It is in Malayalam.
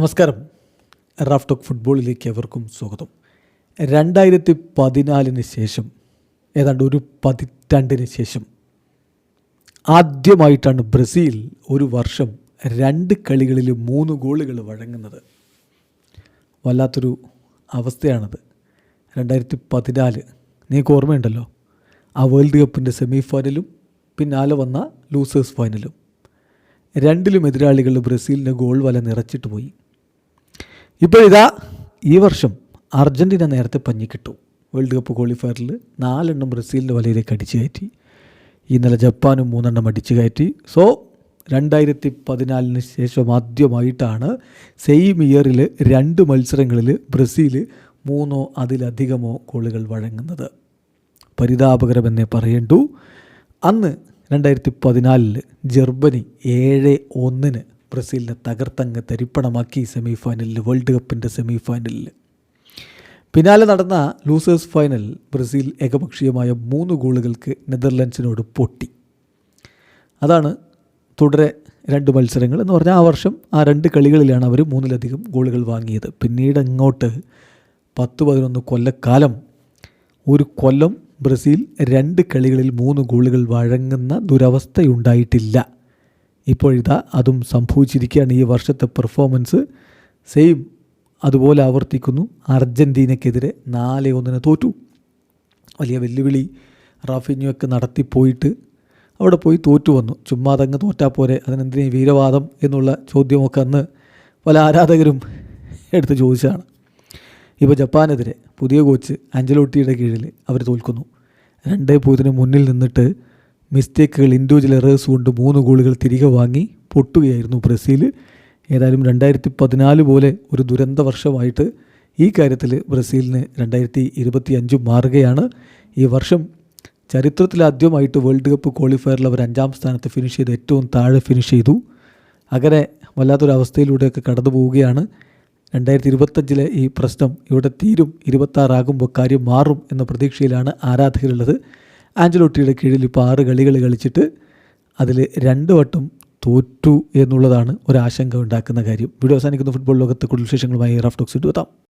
നമസ്കാരം. റാഫ് ടോക്ക് ഫുട്ബോളിലേക്ക് എവർക്കും സ്വാഗതം. രണ്ടായിരത്തി പതിനാലിന് ശേഷം ഏതാണ്ട് ഒരു പതിറ്റാണ്ടിന് ശേഷം ആദ്യമായിട്ടാണ് ബ്രസീൽ ഒരു വർഷം രണ്ട് കളികളിൽ മൂന്ന് ഗോളുകൾ വഴങ്ങുന്നത്. വല്ലാത്തൊരു അവസ്ഥയാണത്. രണ്ടായിരത്തി പതിനാല് നിങ്ങൾക്ക് ഓർമ്മയുണ്ടല്ലോ? ആ വേൾഡ് കപ്പിന്റെ സെമി ഫൈനലും പിന്നാലെ വന്ന ലൂസേഴ്സ് ഫൈനലും രണ്ടിലും എതിരാളികൾ ബ്രസീലിന് ഗോൾ വല നിറച്ചിട്ട് പോയി. ഇപ്പോൾ ഇതാ ഈ വർഷം അർജന്റീന നേരത്തെ പഞ്ഞിക്കിട്ടു. വേൾഡ് കപ്പ് ക്വാളിഫയറിൽ നാലെണ്ണം ബ്രസീലിന്റെ വലയിലേക്ക് അടിച്ചു കയറ്റി. ഇന്നലെ ജപ്പാനും മൂന്നെണ്ണം അടിച്ചു കയറ്റി. സോ രണ്ടായിരത്തി പതിനാലിന് ശേഷം ആദ്യമായിട്ടാണ് സെയിം ഇയറിൽ രണ്ട് മത്സരങ്ങളിൽ ബ്രസീൽ മൂന്നോ അതിലധികമോ ഗോളുകൾ വഴങ്ങുന്നത്. പരിതാപകരമെന്നേ പറയേണ്ടു. അന്ന് രണ്ടായിരത്തി പതിനാലിൽ ജർമ്മനി ഏഴ് ഒന്നിന് ബ്രസീലിനെ തകർത്തങ്ങ് തരിപ്പണമാക്കി സെമി ഫൈനലിൽ വേൾഡ് കപ്പിന്റെ സെമി ഫൈനലിൽ പിന്നാലെ നടന്ന ലൂസേഴ്സ് ഫൈനൽ ബ്രസീൽ ഏകപക്ഷീയമായ മൂന്ന് ഗോളുകൾക്ക് നെതർലൻഡ്സിനോട് പൊട്ടി. അതാണ് തുടരെ രണ്ട് മത്സരങ്ങൾ എന്ന് പറഞ്ഞാൽ ആ വർഷം ആ രണ്ട് കളികളിലാണ് അവർ മൂന്നിലധികം ഗോളുകൾ വാങ്ങിയത്. പിന്നീട് അങ്ങോട്ട് പത്ത് പതിനൊന്ന് കൊല്ലക്കാലം ഒരു കൊല്ലം ബ്രസീൽ രണ്ട് കളികളിൽ മൂന്ന് ഗോളുകൾ വഴങ്ങുന്ന ദുരവസ്ഥയുണ്ടായിട്ടില്ല. ഇപ്പോഴിതാ അതും സംഭവിച്ചിരിക്കുകയാണ് ഈ വർഷത്തെ പെർഫോമൻസ് സെയിം അതുപോലെ ആവർത്തിക്കുന്നു. അർജന്റീനയ്ക്കെതിരെ നാല് ഒന്നിന് തോറ്റു. വലിയ വെല്ലുവിളി റാഫിന്യൊക്കെ നടത്തിപ്പോയിട്ട് അവിടെ പോയി തോറ്റു വന്നു. ചുമ്മാ അതങ്ങ് തോറ്റാൽ പോരെ അതിനെന്തിനീ വീരവാദം എന്നുള്ള ചോദ്യമൊക്കെ അന്ന് പല ആരാധകരും എടുത്ത് ചോദിച്ചതാണ്. ഇപ്പോൾ ജപ്പാനെതിരെ പുതിയ കോച്ച് അഞ്ചലോട്ടിയുടെ കീഴിൽ അവർ തോൽക്കുന്നു. രണ്ടേ പൂജ്യത്തിന് മുന്നിൽ നിന്നിട്ട് മിസ്റ്റേക്കുകൾ ഇൻഡിവിജ്വൽ എറേഴ്സ് കൊണ്ട് മൂന്ന് ഗോളുകൾ തിരികെ വാങ്ങി പൊട്ടുകയായിരുന്നു ബ്രസീൽ ഏതായാലും രണ്ടായിരത്തി പതിനാല് പോലെ ഒരു ദുരന്ത വർഷമായിട്ട് ഈ കാര്യത്തിൽ ബ്രസീലിന് രണ്ടായിരത്തി ഇരുപത്തി അഞ്ച് മാറുകയാണ്. ഈ വർഷം ചരിത്രത്തിലാദ്യമായിട്ട് വേൾഡ് കപ്പ് ക്വാളിഫയറിൽ അവർ അഞ്ചാം സ്ഥാനത്ത് ഫിനിഷ് ചെയ്ത് ഏറ്റവും താഴെ ഫിനിഷ് ചെയ്തു. അങ്ങനെ വല്ലാത്തൊരവസ്ഥയിലൂടെയൊക്കെ കടന്നു പോവുകയാണ്. രണ്ടായിരത്തി ഇരുപത്തഞ്ചിലെ ഈ പ്രശ്നം ഇവിടെ തീരും ഇരുപത്താറാകുമ്പോൾ കാര്യം മാറും എന്ന പ്രതീക്ഷയിലാണ് ആരാധകരുള്ളത്. ആഞ്ചലോട്ടിയുടെ കീഴിൽ ഇപ്പോൾ ആറ് കളികൾ കളിച്ചിട്ട് അതിൽ രണ്ട് വട്ടം തോറ്റു എന്നുള്ളതാണ് ഒരാശങ്ക ഉണ്ടാക്കുന്ന കാര്യം. വീഡിയോ അവസാനിക്കുന്ന. ഫുട്ബോൾ ലോകത്തെ കൂടുതൽ വിശേഷങ്ങളുമായി റഫ് ടോക്സ് എത്താം.